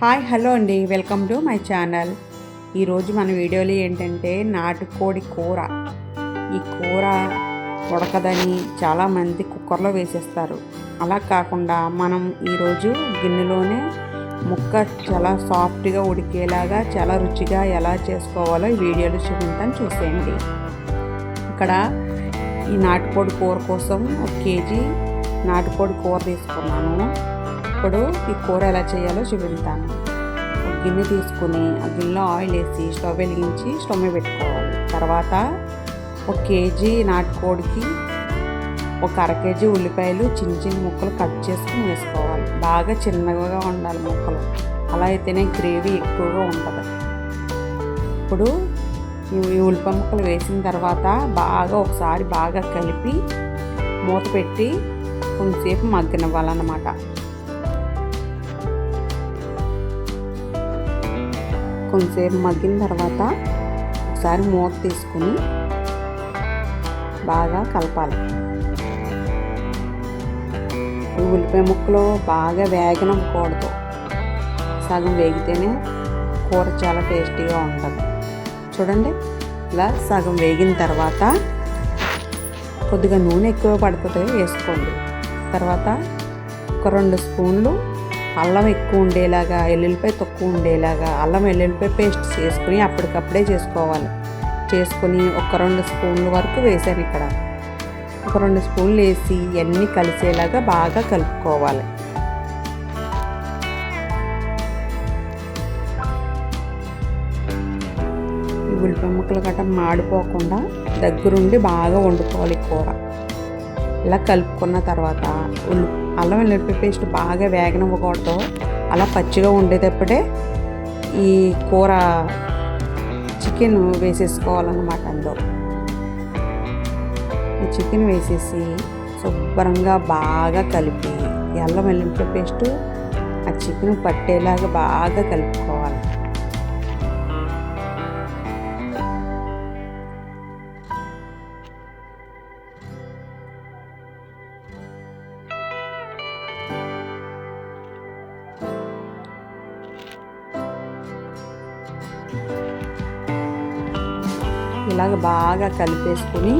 Hi hello అండి. Welcome to my channel. ఈరోజు మన వీడియోలో ఏంటంటే నాటుకోడి కూర. ఈ కూర ఉడకదని చాలామంది కుక్కర్లో వేసేస్తారు. అలా కాకుండా మనం ఈరోజు గిన్నెలోనే ముక్క చాలా సాఫ్ట్గా ఉడికేలాగా చాలా రుచిగా ఎలా చేసుకోవాలో ఈ వీడియోలో చూపించాను చూసేయండి. ఇక్కడ ఈ నాటుకోడి కూర కోసం ఒక కేజీ నాటుకోడి కూర తీసుకున్నాను. ఇప్పుడు ఈ కూర ఎలా చేయాలో చూపిస్తాను. ఒక గిన్నె తీసుకుని ఆ గిన్నెలో ఆయిల్ వేసి స్టవ్ వెలిగించి స్టవ్ మీద పెట్టుకోవాలి. తర్వాత ఒక కేజీ నాటుకోడికి ఒక అర కేజీ ఉల్లిపాయలు చిన్న చిన్న ముక్కలు కట్ చేసుకుని వేసుకోవాలి. బాగా చిన్నగా ఉండాలి ముక్కలు. అలా అయితేనే గ్రేవీ ఎక్కువగా ఉంటుంది. ఇప్పుడు ఈ ఉల్లిపాయ ముక్కలు వేసిన తర్వాత బాగా ఒకసారి బాగా కలిపి మూత పెట్టి కొంతసేపు మగ్గనివ్వాలన్నమాట. కొంచెంసేపు మగ్గిన తర్వాత ఒకసారి మూత తీసుకుని బాగా కలపాలి. ఈ ఉల్లిపాయ ముక్కలు బాగా వేగనకూడదు సగం వేగితేనే కూర చాలా టేస్టీగా ఉంటుంది. చూడండి ఇలా సగం వేగిన తర్వాత కొద్దిగా నూనె ఎక్కువ పడుతుంది వేసుకోండి. తర్వాత ఒక రెండు స్పూన్లు అల్లం ఎక్కువ ఉండేలాగా ఎల్లుల్లిపాయ తక్కువ ఉండేలాగా అల్లం ఎల్లుల్లిపాయ పేస్ట్ చేసుకుని అప్పటికప్పుడే చేసుకోవాలి. చేసుకుని ఒక రెండు స్పూన్ల వరకు వేసాను ఇక్కడ. ఒక రెండు స్పూన్లు వేసి ఇవన్నీ కలిసేలాగా బాగా కలుపుకోవాలి. ఉల్లిపాయ ముక్కలు గట్రా మాడిపోకుండా దగ్గరుండి బాగా వండుకోవాలి కూర. ఇలా కలుపుకున్న తర్వాత ఉల్లి అల్లం వెల్లుల్లి పేస్ట్ బాగా వేగనివ్వకూడదు అలా పచ్చిగా ఉండేటప్పుడే ఈ కూర చికెన్ వేసేసుకోవాలన్నమాట అందులో. ఈ చికెన్ వేసేసి శుభ్రంగా బాగా కలిపి అల్లం వెల్లుల్లి పేస్ట్ ఆ చికెన్ పట్టేలాగా బాగా కలుపుకోవాలి ఇలాగ బాగా కలిపేసుకుని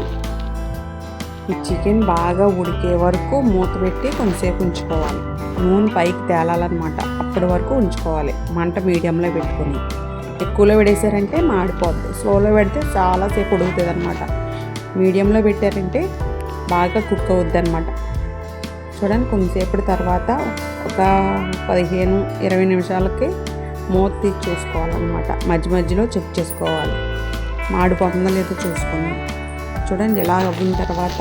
ఈ చికెన్ బాగా ఉడికే వరకు మూత పెట్టి కొంతసేపు ఉంచుకోవాలి. నూనె పైకి తేలాలన్నమాట. అప్పటి వరకు ఉంచుకోవాలి. మంట మీడియంలో పెట్టుకుని. ఎక్కువలో పెడేసారంటే మాడిపోద్ది. స్లోలో పెడితే చాలాసేపు ఉడుగుతుంది అనమాట మీడియంలో పెట్టారంటే బాగా కుక్ అవుద్ది అనమాట చూడండి కొంతసేపటి తర్వాత ఒక పదిహేను ఇరవై నిమిషాలకి మూత తీసి చూసుకోవాలన్నమాట. మధ్య మధ్యలో చెక్ చేసుకోవాలి. మాడిపోతుందో లేదో చూసుకుని చూడండి ఇలా అవ్విన తర్వాత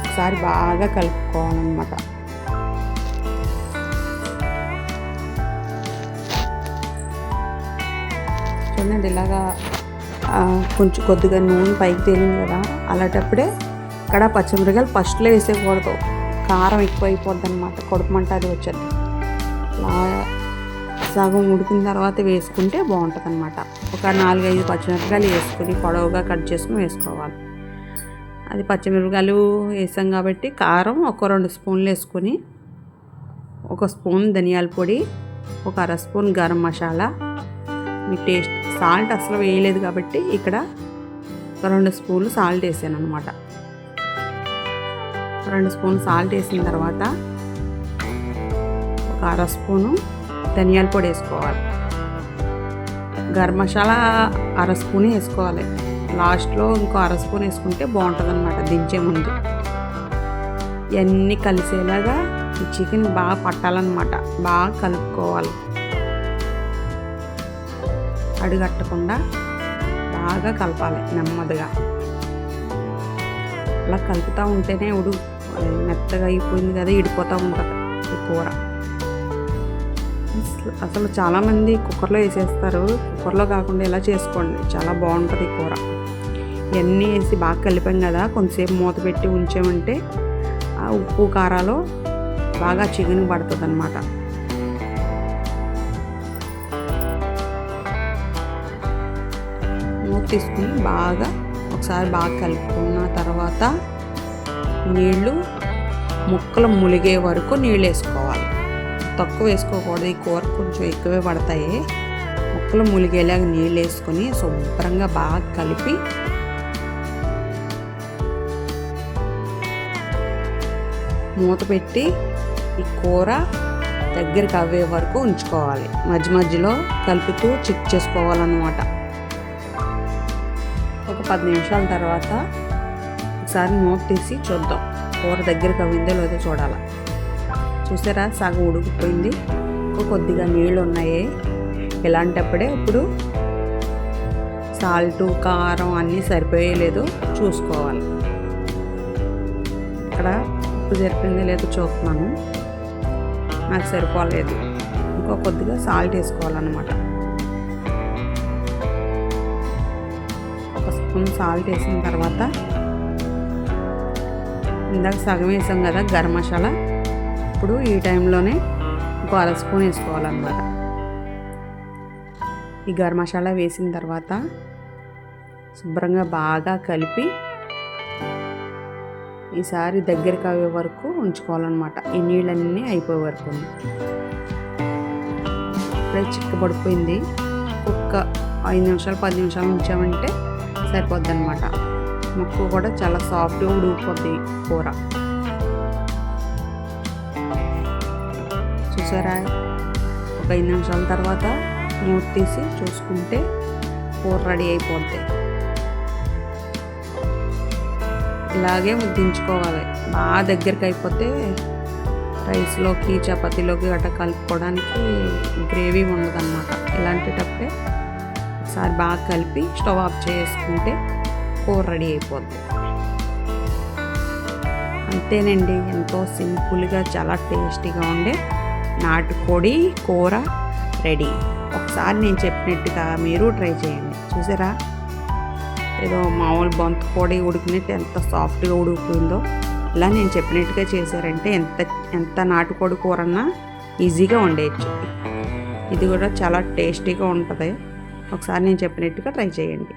ఒకసారి బాగా కలుపుకోవాలన్నమాట. చూడండి ఇలాగా కొంచెం కొద్దిగా నూనె పైకి తేలింది కదా అలాంటప్పుడే ఇక్కడ పచ్చిమిరకాయలు ఫస్ట్లో వేసేయకూడదు. కారం ఎక్కువ అయిపోద్ది అనమాట కొడుకుమంట అది వచ్చేది. సగం ఉడికిన తర్వాత వేసుకుంటే బాగుంటుంది అనమాట ఒక నాలుగైదు పచ్చిమిరపకాయలు వేసుకుని పొడవుగా కట్ చేసుకుని వేసుకోవాలి. అది పచ్చిమిరపకాయలు వేసాం కాబట్టి కారం ఒక రెండు స్పూన్లు వేసుకొని ఒక స్పూన్ ధనియాల పొడి ఒక అర స్పూన్ గరం మసాలా. మీ టేస్ట్ సాల్ట్ అసలు వేయలేదు కాబట్టి ఇక్కడ ఒక రెండు స్పూన్లు సాల్ట్ వేసాను అనమాట రెండు స్పూన్ సాల్ట్ వేసిన తర్వాత ఒక అర స్పూను ధనియాల పొడి వేసుకోవాలి. గరం మసాలా అర స్పూన్ వేసుకోవాలి. లాస్ట్లో ఇంకో అర స్పూన్ వేసుకుంటే బాగుంటుంది అనమాట దించే ముందు. ఇవన్నీ కలిసేలాగా ఈ చికెన్ బాగా పట్టాలన్నమాట బాగా కలుపుకోవాలి. అడుగట్టకుండా బాగా కలపాలి నెమ్మదిగా. అలా కలుపుతూ ఉంటేనే ఉడు మెత్తగా అయిపోయింది కదా ఇడిపోతూ ఉంటుంది ఈ కూర. అసలు చాలామంది కుక్కర్లో వేసేస్తారు. కుక్కర్లో కాకుండా ఇలా చేసుకోండి. చాలా బాగుంటుంది కూర. ఇవన్నీ వేసి బాగా కలిపాం కదా. కొంతసేపు మూత పెట్టి ఉంచామంటే ఆ ఉప్పు కారాలు బాగా చికెన్ పడుతుంది అనమాట మూత తీసుకుని బాగా ఒకసారి బాగా కలుపుకున్న తర్వాత నీళ్ళు ముక్కలు ములిగే వరకు నీళ్ళు వేసుకోవాలి. తక్కువ వేసుకోకూడదు. ఈ కూర కొంచెం ఎక్కువే పడతాయి. ముక్కలు ములిగేలాగా నీళ్ళు వేసుకొని శుభ్రంగా బాగా కలిపి మూత పెట్టి ఈ కూర దగ్గరికి అవ్వే వరకు ఉంచుకోవాలి. మధ్య మధ్యలో కలుపుతూ చెక్ చేసుకోవాలన్నమాట. ఒక పది నిమిషాల తర్వాత ఒకసారి మూత తీసి చూద్దాం. కూర దగ్గరికి అవ్విందో లేదో చూడాలి. చూసారా? సగం ఉడికిపోయింది. కొద్దిగా నీళ్ళు ఉన్నాయి ఇలాంటప్పుడే ఇప్పుడు సాల్ట్ కారం అన్నీ సరిపోయలేదు. చూసుకోవాలి. ఇక్కడ ఉప్పు సరిపోయింది లేదో చూస్తున్నాను. నాకు సరిపోలేదు. ఇంకో కొద్దిగా సాల్ట్ వేసుకోవాలన్నమాట. ఒక స్పూన్ సాల్ట్ వేసిన తర్వాత ఇందాక సగం వేసాం కదా గరం మసాలా. అప్పుడు ఈ టైంలోనే ఒక అర స్పూన్ వేసుకోవాలన్నమాట. ఈ గరం మసాలా వేసిన తర్వాత శుభ్రంగా బాగా కలిపి ఈసారి దగ్గరికి అయ్యే వరకు ఉంచుకోవాలన్నమాట. ఈ నీళ్ళన్నీ అయిపోయే వరకు ఇప్పుడే చిక్కబడిపోయింది. ఒక్క ఐదు నిమిషాలు పది నిమిషాలు ఉంచామంటే సరిపోద్ది అనమాట ముక్కు కూడా చాలా సాఫ్ట్గా ఉడికిపోద్ది కూర. చూసారా? ఒక ఐదు నిమిషాల తర్వాత మూత తీసి చూసుకుంటే కూర రెడీ అయిపోద్ది. ఇలాగే ముద్దించుకోవాలి. బాగా దగ్గరికి అయిపోతే రైస్లోకి చపాతీలోకి అట్ట కలుపుకోవడానికి గ్రేవీ ఉండదన్నమాట. ఇలాంటిటప్పుడే ఒకసారి బాగా కలిపి స్టవ్ ఆఫ్ చేసుకుంటే కూర రెడీ అయిపోద్ది. అంతేనండి. ఎంతో సింపుల్గా చాలా టేస్టీగా ఉండే నాటుకోడి కూర రెడీ. ఒకసారి నేను చెప్పినట్టుగా మీరు ట్రై చేయండి. చూసారా? ఏదో మామూలు బొంత కోడి ఉడికినట్టు ఎంత సాఫ్ట్గా ఉడుకుతుందో. ఇలా నేను చెప్పినట్టుగా చేశారంటే ఎంత ఎంత నాటుకోడి కూరన్నా ఈజీగా వండేయచ్చు. ఇది కూడా చాలా టేస్టీగా ఉంటుంది. ఒకసారి నేను చెప్పినట్టుగా ట్రై చేయండి.